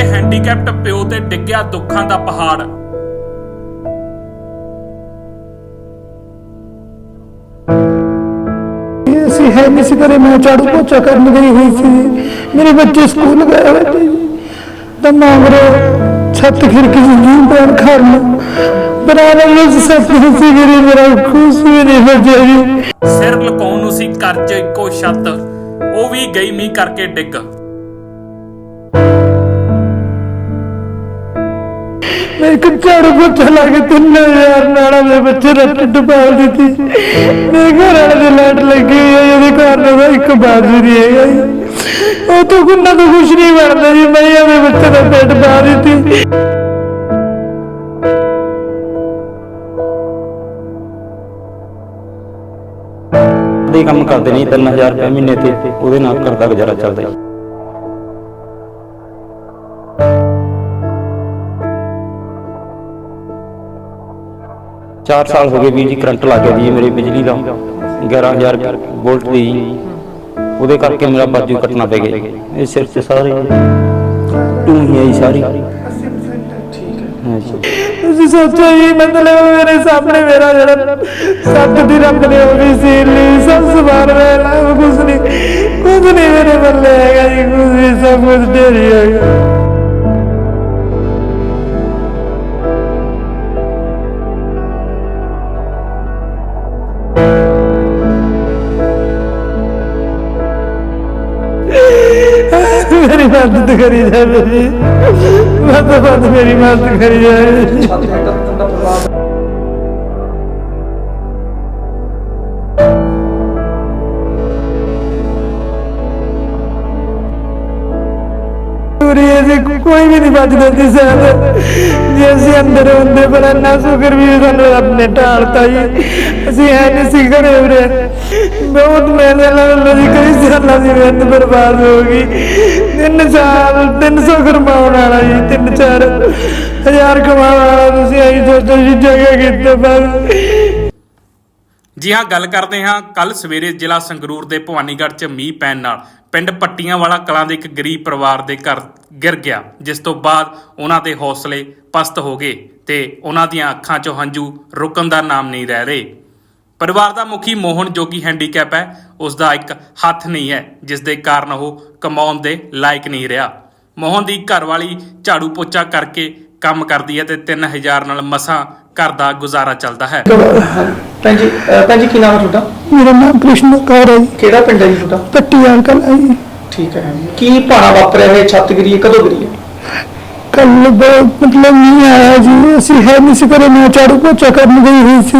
ਦੇ ਹੈਂਡੀਕੈਪਟ ਪਿਓ ਤੇ ਡਿੱਗਿਆ ਦੁੱਖਾਂ ਦਾ ਪਹਾੜ। ਅਸੀਂ ਹੈ ਨਹੀਂ ਸੀ ਘਰੇ ਮੈਂ ਝਾੜੂ ਪੋਚਾ ਕਰਨ ਗਈ ਹੋਈ ਸੀ। ਮੇਰੇ ਬੱਚੇ ਸਕੂਲ ਗਏ ਹੋਏ ਤੇ ਤਾਂ ਮਾਂਗਰੋ ਛੱਤ ਖਿੜਕੀ ਦੀ ਨੀਂਦ ਪੈਣ ਖਾਣ ਬਰਾਨਾ ਵਿੱਚ ਸੱਤ ਸੀ ਗਰੀ ਮੇਰਾ ਖੁਸ਼ ਵੀ ਨਹੀਂ ਬਚਿਆ ਜੀ ਸਿਰ ਲੁਕਾਉਣ ਨੂੰ ਸੀ 'ਚ ਇੱਕੋ ਛੱਤ। ਉਹ ਵੀ ਗਈ ਮੀਂਹ ਕਰਕੇ ਡਿੱਗ। ਮੈਂ ਕੰਚਾੜ ਪੁੱਠਾ ਲਾ ਕੇ ਤਿੰਨ ਹਜ਼ਾਰ ਨਾਲ ਮੇਰੇ ਬੱਚੇ ਦਾ ਢਿੱਡ ਦਿੱਤੀ ਮੇਰੇ ਘਰ ਵਾਲੇ ਦੇ ਲਾਈਟ ਲੱਗੀ ਹੈ ਇਹਦੇ ਕਾਰਨ ਦਾ ਇੱਕ ਬਾਜ਼ੂ ਨਹੀਂ ਹੈਗਾ ਉਹ ਤੋਂ ਕੁੰਨਾ ਤੋਂ ਕੁਛ ਨਹੀਂ ਬਣਦਾ ਜੀ, ਮੈਂ ਆਪਣੇ ਬੱਚੇ ਦਾ ਢਿੱਡ ਪਾ ਦਿੱਤੀ। ਦੇ ਕੰਮ ਕਰਦੇ ਨਹੀਂ 3000 ਰੁਪਏ ਮਹੀਨੇ ਤੇ ਉਹਦੇ ਨਾਲ ਕਰਦਾ ਗੁਜ਼ਾਰਾ ਚੱਲਦਾ ਹੈ 4 ਸਾਲ ਹੋ ਗਏ ਵੀ ਜੀ ਕਰੰਟ ਲੱਗ ਗਿਆ ਜੀ ਮੇਰੇ ਬਿਜਲੀ ਦਾ। 11000 ਵੋਲਟ ਦੀ ਉਹਦੇ ਕਰਕੇ ਮੇਰਾ ਬਾਜੂ ਕੱਟਣਾ ਪੈ ਗਿਆ। ਇਹ ਸਿਰ ਤੇ ਸਾਰੇ ਟੂਣੀ ਆਈ ਸਾਰੀ। ਤੁਸੀਂ ਸੋਚੋ ਇਹ ਮਤਲਬ ਮੇਰੇ ਸਾਹਮਣੇ ਮੇਰਾ ਜਿਹੜਾ ਸੱਤ ਦੀ ਰੱਬ ਨੇ ਉਹ ਵੀ ਸੀ ਲਈ ਸਭ ਸਵਾਰ ਵੇਲਾ ਕੁਝ ਨਹੀਂ। ਕੁਝ ਨਹੀਂ ਮੇਰੇ ਬੱਲੇ ਹੈਗਾ ਜੀ ਕੁਝ ਸਭ ਕੁਝ ਢੇਰੀ ਹੈਗਾ ਮੇਰੀ ਮਦਦ ਕਰੀ ਜਾਵੇ ਜੀ। ਮਦਦ ਮੇਰੀ ਮਦਦ ਕਰੀ ਜਾਵੇ ਪੂਰੀ ਅਸੀਂ ਕੋਈ ਵੀ ਨਹੀਂ ਬਚਦਾ ਸੀ ਸਾਥ ਜੇ ਅਸੀਂ ਅੰਦਰ ਹੁੰਦੇ ਪਰ ਇੰਨਾ ਸ਼ੁਕਰ ਵੀ ਸਾਨੂੰ ਰੱਬ ਨੇ ਢਾਲਤਾ ਜੀ। ਅਸੀਂ ਐ ਨਹੀਂ ਸੀ ਘਰੇ ਉਰੇ। ਬਹੁਤ ਮਿਹਨਤ ਨਾਲ ਜੀ ਕਈ ਸਾਲਾਂ ਦੀ ਮਿਹਨਤ ਬਰਬਾਦ ਹੋ ਗਈ। ਤਿੰਨ ਸਾਲ 300 ਕਰਮਾਉਣ ਵਾਲਾ ਜੀ, ਤਿੰਨ ਚਾਰ ਹਜ਼ਾਰ ਕਮਾਉਣ ਵਾਲਾ ਤੁਸੀਂ ਆਈ ਸੋਚੋ ਜੀ, ਜਗ੍ਹਾ ਕਿੱਥੇ ਬਸ। ਜੀ ਹਾਂ, ਗੱਲ ਕਰਦੇ ਹਾਂ ਕੱਲ ਸਵੇਰੇ ਜ਼ਿਲ੍ਹਾ ਸੰਗਰੂਰ ਦੇ ਭਵਾਨੀਗੜ੍ਹ 'ਚ ਮੀਂਹ ਪੈਣ ਨਾਲ। ਪਿੰਡ ਪੱਟੀਆਂ ਵਾਲਾ ਕਲਾਂ ਦੇ ਇੱਕ ਗਰੀਬ ਪਰਿਵਾਰ ਦੇ ਘਰ ਗਿਰ ਗਿਆ, ਜਿਸ ਤੋਂ ਬਾਅਦ ਉਹਨਾਂ ਦੇ ਹੌਸਲੇ ਪਸਤ ਹੋ ਗਏ ਤੇ ਉਹਨਾਂ ਦੀਆਂ ਅੱਖਾਂ 'ਚੋਂ ਹੰਝੂ ਰੁਕਣ ਦਾ ਨਾਮ ਨਹੀਂ ਰਹਿ ਰਹੇ। ਪਰਿਵਾਰ ਦਾ ਮੁਖੀ ਮੋਹਨ ਜੋ ਕਿ ਹੈਂਡੀਕੈਪ ਹੈ, ਉਸ ਦਾ ਇੱਕ ਹੱਥ ਨਹੀਂ ਹੈ, ਜਿਸ ਦੇ ਕਾਰਨ ਉਹ ਕਮਾਉਣ ਦੇ ਲਾਇਕ ਨਹੀਂ ਰਿਹਾ। ਮੋਹਨ ਦੀ ਘਰਵਾਲੀ ਝਾੜੂ ਪੋਚਾ ਕਰਕੇ ਕੰਮ ਕਰਦੀ ਹੈ ਤੇ 3000 ਨਾਲ ਮਸਾਂ ਘਰ ਦਾ ਗੁਜ਼ਾਰਾ ਚੱਲਦਾ ਹੈ। ਭੈਣ ਜੀ ਅਹ ਭੈਣ ਜੀ ਕੀ ਨਾਮ ਹੈ ਤੁਹਾਡਾ? ਮੇਰਾ ਨਾਮ ਕ੍ਰਿਸ਼ਨ ਕੌਰ ਹੈ ਜੀ। ਕਿਹੜਾ ਪਿੰਡ ਹੈ ਜੀ ਤੁਹਾਡਾ? ਪੱਟੀ ਅੰਕਲ ਹੈ ਜੀ। ਠੀਕ ਹੈ। ਕੀ ਭਾਣਾ ਵਾਪਰਿਆ ਹੈ ਛੱਤ ਗਿਰੀ ਹੈ ਕਦੋਂ ਗਿਰੀ ਹੈ? ਕੱਲ ਮਤਲਬ ਨਹੀਂ ਆਇਆ ਜੀ। ਅਸੀਂ ਹੈ ਨਹੀਂ ਸੀ ਘਰੇ ਮੈਂ ਝਾੜੂ ਪੋਚਾ ਕਰਨ ਗਈ ਹੋਈ ਸੀ।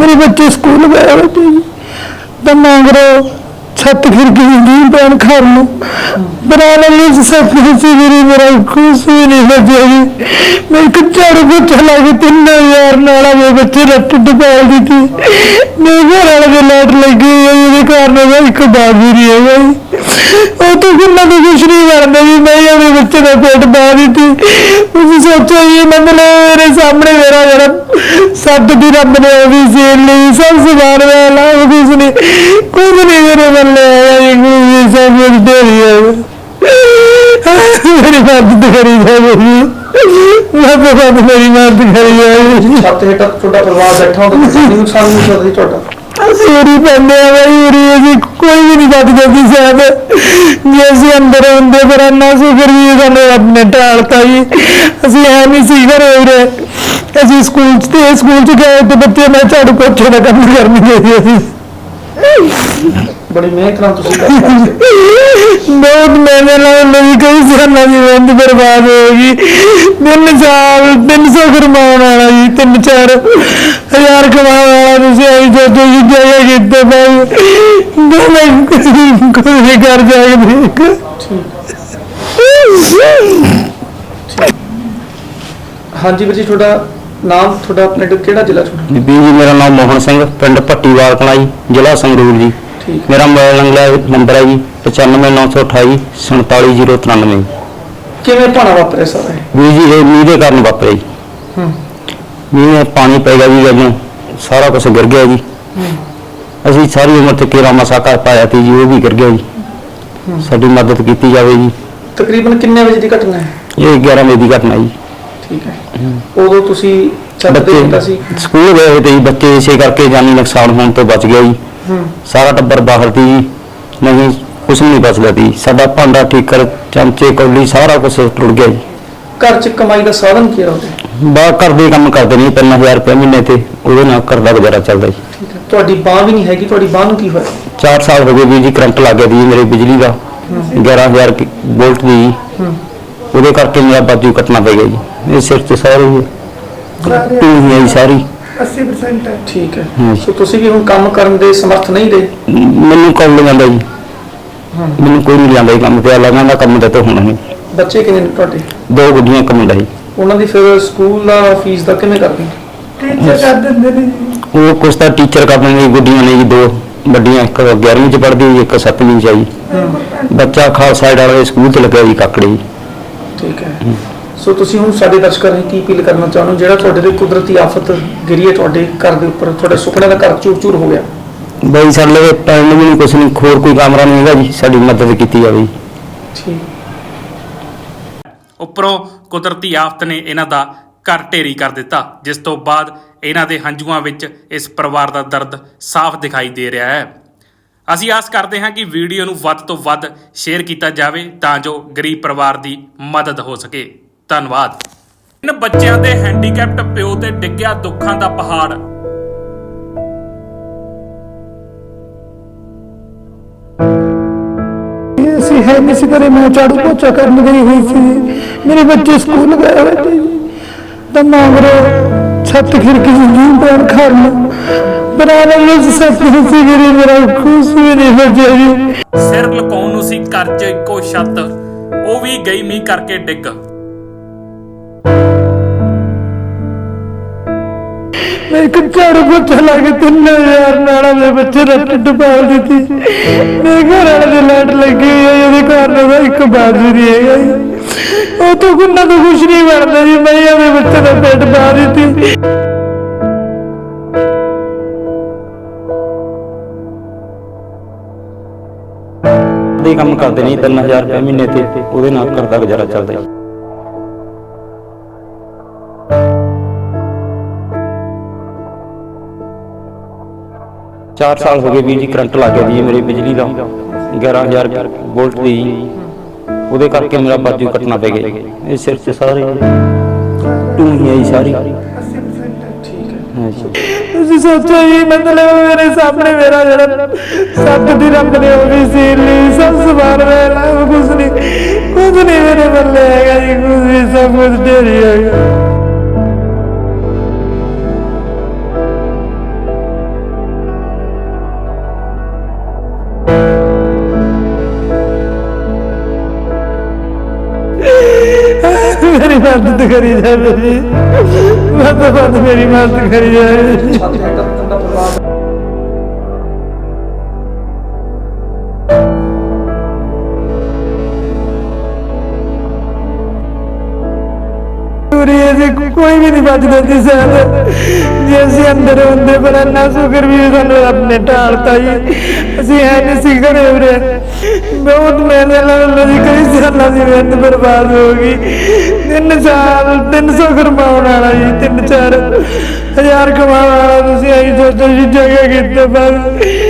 ਮੇਰੇ ਬੱਚੇ ਸਕੂਲ ਗਏ ਹੋਏ ਤੇ ਜੀ। ਤਾਂ ਮੰਗਰੋ ਛੱਤ ਖਿੜਕੀ ਦੀ ਨੀਂਦ ਪੈਣ ਨੂੰ? ਬਰਾਨਾ ਵਿੱਚ ਸੱਤ ਸੀ ਮੇਰੀ, ਮੇਰਾ ਖੁਸ਼ ਵੀ ਨਹੀਂ ਬਚਿਆ ਜੀ ਮੇਰੇ ਇੱਕ ਝਾੜੂ ਪੋਚਾ ਲਾ ਤਿੰਨ ਯਾਰ ਨਾਲ ਮੇਰੇ ਬੱਚੇ ਦਾ ਢਿੱਡ ਪਾਲ ਦਿੱਤੀ। ਮੇਰੇ ਘਰ ਵਾਲੇ ਦੀ ਲਾਈਟ ਲੱਗੀ। ਇਹਦੇ ਕਾਰਨ ਦਾ ਇੱਕ ਬਾਜੂ ਨਹੀਂ ਹੈਗਾ ਜੀ ਉਹ ਤਾਂ ਗੁੰਨਾ ਤੋਂ ਕੁਛ ਨਹੀਂ ਬਣਦਾ ਜੀ ਮੈਂ ਆਪਣੇ ਬੱਚੇ ਦਾ ਪੇਟ ਪਾ ਦਿੱਤੀ। ਤੁਸੀਂ ਸੋਚੋ ਜੀ ਮਤਲਬ ਮੇਰੇ ਸਾਹਮਣੇ ਮੇਰਾ ਜਿਹੜਾ ਸੱਤ ਦੀ ਰੱਬ ਨੇ ਉਹ ਵੀ ਸੀ ਲਈ, ਸਭ ਸਵਾਰ ਵੇਲਾ ਉਹ ਕੁਛ ਨਹੀਂ ਕੁਝ ਨਹੀਂ ਮੇਰੇ ਬੱਲੇ ਹੈਗਾ ਜੀ, ਕੁਝ ਨਹੀਂ, ਸਭ ਕੁਝ ਢੇਰੀ ਹੈ ਮੇਰੀ ਮਦਦ ਕਰੀ ਜਾਵੇ ਜੀ ਮਦਦ ਮਦਦ ਮੇਰੀ ਮਦਦ ਕਰੀ ਜਾਵੇ ਜੀ ਛੱਤ ਹੇਠ ਤੁਹਾਡਾ ਪਰਿਵਾਰ ਬੈਠਾ ਹੁੰਦਾ ਤਾਂ ਕੀ ਨੁਕਸਾਨ ਨਹੀਂ ਸਕਦਾ ਜੀ ਤੁਹਾਡਾ ਅਸੀਂ ਉਰੀ ਪੈਂਦੇ ਆ ਬਈ ਉਰੀ, ਅਸੀਂ ਕੋਈ ਵੀ ਨਹੀਂ ਬਚਦਾ ਸੀ ਸ਼ਾਇਦ। ਜੇ ਅਸੀਂ ਅੰਦਰ ਹੁੰਦੇ ਫਿਰ ਇੰਨਾ ਸ਼ੁਕਰ ਵੀ ਸਾਨੂੰ ਰੱਬ ਢਾਲਤਾ ਜੀ ਅਸੀਂ ਐ ਨਹੀਂ ਸੀ ਘਰੇ ਉਰੇ। ਅਸੀਂ ਸਕੂਲ ਚ ਤੇ ਸਕੂਲ ਚ ਗਏ ਤੇ ਬੱਚੇ ਮੈਂ ਝਾੜੂ ਪੋਚੇ ਦਾ ਕੰਮ ਕਰਨ ਗਏ ਸੀ। ਬੜੀ ਮਿਹਨਤ ਨਾਲ ਤੁਸੀਂ ਕੰਮ ਕਰਦੇ ਬਹੁਤ ਮਿਹਨਤ ਨਾਲ ਮੇਰੀ ਕਈ ਸਾਲਾਂ ਦੀ ਮਿਹਨਤ ਬਰਬਾਦ ਹੋ ਗਈ। ਤਿੰਨ ਸਾਲ 300 ਕਰਮਾਉਣ ਵਾਲਾ ਜੀ ਤਿੰਨ ਚਾਰ ਹਜ਼ਾਰ ਕਮਾਉਣ ਵਾਲਾ ਤੁਸੀਂ ਆਈ ਸੋਚੋ ਜੀ ਜਗ੍ਹਾ ਕਿੱਥੇ ਪਈ ਦੋਵੇਂ ਕੋਈ ਕਰ ਜਾਏਗਾ ਹਾਂਜੀ ਵੀਰ ਜੀ ਤੁਹਾਡਾ ਨਾਮ ਤੁਹਾਡਾ ਪਿੰਡ ਕਿਹੜਾ ਜ਼ਿਲ੍ਹਾ ਤੁਹਾਡਾ? ਜੀ ਜੀ ਮੇਰਾ ਨਾਮ ਮੋਹਨ ਸਿੰਘ ਪਿੰਡ ਭੱਟੀਵਾਲ ਕਲਾਂ ਜੀ ਜ਼ਿਲ੍ਹਾ ਸੰਗਰੂਰ ਜੀ। ਠੀਕ। ਮੇਰਾ ਮੋਬਾਈਲ ਨੰਬਰ ਨੰਬਰ ਹੈ ਜੀ 95928 47093 ਕਿਵੇਂ ਭਾਣਾ ਵਾਪਰਿਆ ਸਾਰਾ ਇਹ? ਵੀ ਜੀ ਇਹ ਮੀਂਹ ਦੇ ਕਾਰਨ ਵਾਪਰਿਆ ਜੀ। ਹੂੰ। ਮੀਂਹ ਪਾਣੀ ਪੈ ਗਿਆ ਜੀ ਜਦੋਂ ਸਾਰਾ ਕੁਝ ਗਿਰ ਗਿਆ ਜੀ। ਅਸੀਂ ਸਾਰੀ ਉਮਰ ਤੇ ਕੇਰਾ ਮਸਾ ਕਰ ਪਾਇਆ ਸੀ ਜੀ ਉਹ ਵੀ ਗਿਰ ਗਿਆ ਜੀ। ਸਾਡੀ ਮਦਦ ਕੀਤੀ ਜਾਵੇ ਜੀ। ਤਕਰੀਬਨ ਕਿੰਨੇ ਵਜੇ ਦੀ ਘਟਨਾ ਹੈ? ਇਹ 11 ਵਜੇ ਦੀ ਘਟਨਾ ਜੀ। ਠੀਕ ਹੈ। ਉਦੋਂ ਤੁਸੀਂ ਛੱਤ ਤੇ ਹੁੰਦਾ ਸੀ? ਸਕੂਲ ਗਏ ਹੋਏ ਤੇ ਜੀ ਬੱਚੇ ਇਸੇ ਕਰਕੇ ਜਾਨੀ ਨੁਕਸਾਨ ਹੋਣ ਤੋਂ ਬਚ ਗਿਆ ਜੀ। ਹੂੰ। ਸਾਰਾ ਟੱਬਰ ਬਾਹਰ ਦੀ ਜੀ। ਨਹੀਂ ਕੁਛ ਨਹੀਂ ਬਚਦਾ ਸੀ। ਸਾਡਾ ਭਾਂਡਾ ਠੀਕਰ ਚਮਚੇ ਕੌਲੀ ਸਾਰਾ ਕੁਝ ਟੁੱਟ ਗਿਆ ਜੀ। ਘਰ 'ਚ ਕਮਾਈ ਦਾ ਸਾਧਨ ਕੀ ਹੈ ਉਹਦੇ? ਬਾ ਘਰ ਦੇ ਕੰਮ ਕਰਦੇ ਨਹੀਂ 3000 ਰੁਪਏ ਮਹੀਨੇ ਤੇ। ਉਹਦੇ ਨਾਲ ਘਰ ਦਾ ਗੁਜ਼ਾਰਾ ਚੱਲਦਾ ਜੀ। ਠੀਕ ਹੈ। ਤੁਹਾਡੀ ਬਾਹ ਵੀ ਨਹੀਂ ਹੈਗੀ ਤੁਹਾਡੀ ਬਾਹ ਨੂੰ ਕੀ ਹੋਇਆ? 4 ਸਾਲ ਹੋ ਗਏ ਵੀ ਜੀ ਕਰੰਟ ਲੱਗ ਗਿਆ ਜੀ ਮੇਰੇ ਬਿਜਲੀ ਦਾ। 11000 ਕੀ- ਵੋਲਟ ਦੀ ਜੀ। ਹੂੰ। ਉਹਦੇ ਕਰਕੇ ਮੇਰਾ ਬਾਜੂ ਕੱਟਣਾ ਪੈ ਗਿਆ ਜੀ। ਇਹ ਸਿਰ ਤੇ ਸਾਰੇ ਟੂਹੀ ਆਈ ਸਾਰੀ। 80% ਹੈ। ਠੀਕ ਹੈ। ਸੋ ਤੁਸੀਂ ਵੀ ਹੁਣ ਕੰਮ ਕਰਨ ਦੇ ਸਮਰਥ ਨਹੀਂ ਰਹੇ ਮੈਨੂੰ ਜੀ। ਕੋਈ ਨਹੀਂ ਜੀ ਕੰਮ ਤੇ। ਲੱਗਦਾ ਦਾ ਕੰਮ ਤੇ ਤਾਂ ਹੋਣਾ ਨਹੀਂ। ਬੱਚੇ ਕਿੰਨੇ ਨੇ ਤੁਹਾਡੇ? ਦੋ ਗੁੱਡੀਆਂ ਕਮਾਉਂਦਾ ਜੀ। ਉਹਨਾਂ ਦੀ ਫਿਰ ਸਕੂਲ ਦਾ ਫੀਸ ਦਾ ਕਿਵੇਂ ਕਰਦੇ? ਟੀਚਰ ਕਰ ਦਿੰਦੇ ਨੇ ਉਹ ਕੁਛ ਤਾਂ ਟੀਚਰ ਕਰ ਦਿੰਦੇ ਗੁੱਡੀਆਂ ਨੇ ਜੀ ਦੋ ਵੱਡੀਆਂ ਇੱਕ 11ਵੀਂ ਚ ਪੜ੍ਹਦੀ ਜੀ ਇੱਕ 7ਵੀਂ ਚ ਆ ਜੀ ਬੱਚਾ ਖਾਲਸਾ ਵਾਲੇ ਸਕੂਲ ਤੇ ਲੱਗਿਆ ਜੀ ਕਾਕੜੇ। ਠੀਕ ਹੈ। ਸੋ ਤੁਸੀਂ ਹੁਣ ਸਾਡੇ ਦਰਸ਼ਕਾਂ ਨੂੰ ਕੀ ਅਪੀਲ ਕਰਨਾ ਚਾਹੁੰਦੇ ਹੋ? ਜਿਹੜਾ ਤੁਹਾਡੇ ਤੇ ਕੁਦਰਤੀ ਆਫਤ ਗਿਰੀ ਹੈ ਤੁਹਾਡੇ ਘਰ ਦੇ ਉੱਪਰ ਤੁਹਾਡੇ ਸੁਪਨੇ ਦਾ ਘਰ ਚੂਰ-ਚੂਰ ਹੋ ਗਿਆ। ਬਈ ਸਾਡੇ ਲਈ ਟਾਈਮ ਵੀ ਨਹੀਂ ਕੁਛ ਨਹੀਂ ਹੋਰ ਕੋਈ ਕਮਰਾ ਨਹੀਂ ਹੈਗਾ ਜੀ। ਸਾਡੀ ਮਦਦ ਕੀਤੀ ਜਾਵੇ। ਠੀਕ। ਉੱਪਰੋਂ ਕੁਦਰਤੀ ਆਫਤ ਨੇ ਇਹਨਾਂ ਦਾ ਘਰ ਢੇਰੀ ਕਰ ਦਿੱਤਾ ਜਿਸ ਤੋਂ ਬਾਅਦ ਇਹਨਾਂ ਦੇ ਹੰਝੂਆਂ ਵਿੱਚ ਇਸ ਪਰਿਵਾਰ ਦਾ ਦਰਦ ਸਾਫ਼ ਦਿਖਾਈ ਦੇ ਰਿਹਾ ਹੈ। ਅਸੀਂ ਆਸ ਕਰਦੇ ਹਾਂ ਕਿ ਵੀਡੀਓ ਨੂੰ ਵੱਧ ਤੋਂ ਵੱਧ ਸ਼ੇਅਰ ਕੀਤਾ ਜਾਵੇ ਤਾਂ ਜੋ ਗਰੀਬ ਪਰਿਵਾਰ ਦੀ ਮਦਦ ਹੋ ਸਕੇ। ਧੰਨਵਾਦ। ਇਨ ਬੱਚਿਆਂ ਦੇ ਹੈਂਡੀਕੈਪਟ ਪਿਓ ਤੇ ਡਿੱਗਿਆ ਦੁੱਖਾਂ ਦਾ ਪਹਾੜ। ਅਸੀਂ ਹੈ ਨਹੀਂ ਸੀ ਮੈਂ ਝਾੜੂ ਪੋਚਾ ਕਰਨ ਗਈ ਹੋਈ ਸੀ। ਮੇਰੇ ਬੱਚੇ ਸਕੂਲ ਗਏ ਹੋਏ ਤੇ ਤਾਂ ਮੰਗਰੋ ਛੱਤ ਖਿੜਕੀ ਦੀ ਜੂੰ ਪੈਣ ਖਰਨ ਬਰਾਬਰ ਨੂੰ ਸੱਤ ਸੀ ਗਰੀ ਮੇਰਾ ਖੁਸ਼ ਵੀ ਨਹੀਂ ਬਚਿਆ ਜੀ ਸਿਰ ਲੁਕਾਉਣ ਨੂੰ ਸੀ ਘਰ 'ਚ ਇੱਕੋ ਛੱਤ। ਉਹ ਵੀ ਗਈ ਮੀਂਹ ਕਰਕੇ ਡਿੱਗ। ਮੈਂ ਇੱਕ ਝਾੜੂ ਪੋਚਾ ਲਾ ਕੇ ਤਿੰਨ ਹਜ਼ਾਰ ਨਾਲ ਮੇਰੇ ਬੱਚੇ ਦਾ ਢਿੱਡ ਪਾਲ ਦਿੱਤੀ ਮੇਰੇ ਘਰ ਵਾਲੇ ਦੀ ਲਾਈਟ ਲੱਗੀ ਹੋਈ ਹੈ ਇਹਦੇ ਘਰ ਦਾ ਇੱਕ ਬਾਜੂ ਨਹੀਂ ਹੈਗਾ ਜੀ। ਉਹ ਤੋਂ ਗੁੰਨਾ ਤੋਂ ਕੁਛ ਨਹੀਂ ਬਣਦਾ ਜੀ, ਮੈਂ ਆਪਣੇ ਬੱਚੇ ਦਾ ਪੇਟ ਪਾ ਦਿੱਤੀ। ਦੇ ਕੰਮ ਕਰਦੇ ਨਹੀਂ 3000 ਰੁਪਏ ਮਹੀਨੇ ਤੇ, ਉਹਦੇ ਨਾਲ ਘਰ ਦਾ ਗੁਜ਼ਾਰਾ ਚੱਲਦਾ ਜੀ। ਚਾਰ ਸਾਲ ਹੋ ਗਏ ਵੀ ਜੀ, ਕਰੰਟ ਲੱਗ ਗਿਆ ਜੀ, ਮੇਰੇ ਬਿਜਲੀ ਦਾ। 11000 ਵੋਲਟ ਦੀ ਉਹਦੇ ਕਰਕੇ ਮੇਰਾ ਬਾਜੂ ਕੱਟਣਾ ਪੈ ਗਿਆ ਇਹ ਸਿਰ ਤੇ ਸਾਰੇ ਸਾਰੀ ਠੀਕ ਹੈ ਜੀ ਤੁਸੀਂ ਸੋਚੋ ਜੀ ਮਤਲਬ ਮੇਰੇ ਸਾਹਮਣੇ ਮੇਰਾ ਜਿਹੜਾ ਸੱਤ ਦੀ ਰੱਬ ਨੇ ਉਹ ਵੀ ਸੀ ਲਈ ਸਭ ਸਮਾਨ ਵੇਲਾ ਕੁਝ ਨਹੀਂ ਕੁਝ ਨਹੀਂ ਮੇਰੇ ਬੱਲੇ ਹੈਗਾ ਜੀ ਕੁਝ ਵੀ ਸਭ ਕੁਝ ਢੇਰੀ ਹੈਗਾ। ਮਦਦ ਕਰੀ ਜਾਵੇ ਜੀ। ਮਦਦ ਮਦਦ ਮੇਰੀ ਮਦਦ ਕਰੀ ਜਾਵੇ ਛੱਤ ਦੇ ਕੋਈ ਵੀ ਨਹੀਂ ਬਚਦਾ ਸੀ ਸਾਲ ਜੇ ਅਸੀਂ ਅੰਦਰ ਹੁੰਦੇ ਪਰ ਇੰਨਾ ਸ਼ੁਕਰ ਵੀ ਸਾਨੂੰ ਰੱਬ ਨੇ ਢਾਲਤਾ ਜੀ। ਅਸੀਂ ਐ ਨਹੀਂ ਸੀ ਘਰੇ ਉਰੇ। ਬਹੁਤ ਮਿਹਨਤ ਨਾਲ ਜੀ ਕਈ ਸਾਲਾਂ ਦੀ ਮਿਹਨਤ ਬਰਬਾਦ ਹੋ ਗਈ। ਤਿੰਨ ਸਾਲ 300 ਕਮਾਉਣ ਵਾਲਾ ਜੀ, ਤਿੰਨ ਚਾਰ ਹਜ਼ਾਰ ਕਮਾਉਣ ਵਾਲਾ ਤੁਸੀਂ ਐਂ ਸੋਚੋ ਜੀ, ਜਗ੍ਹਾ ਕਿੱਥੇ ਬਸ।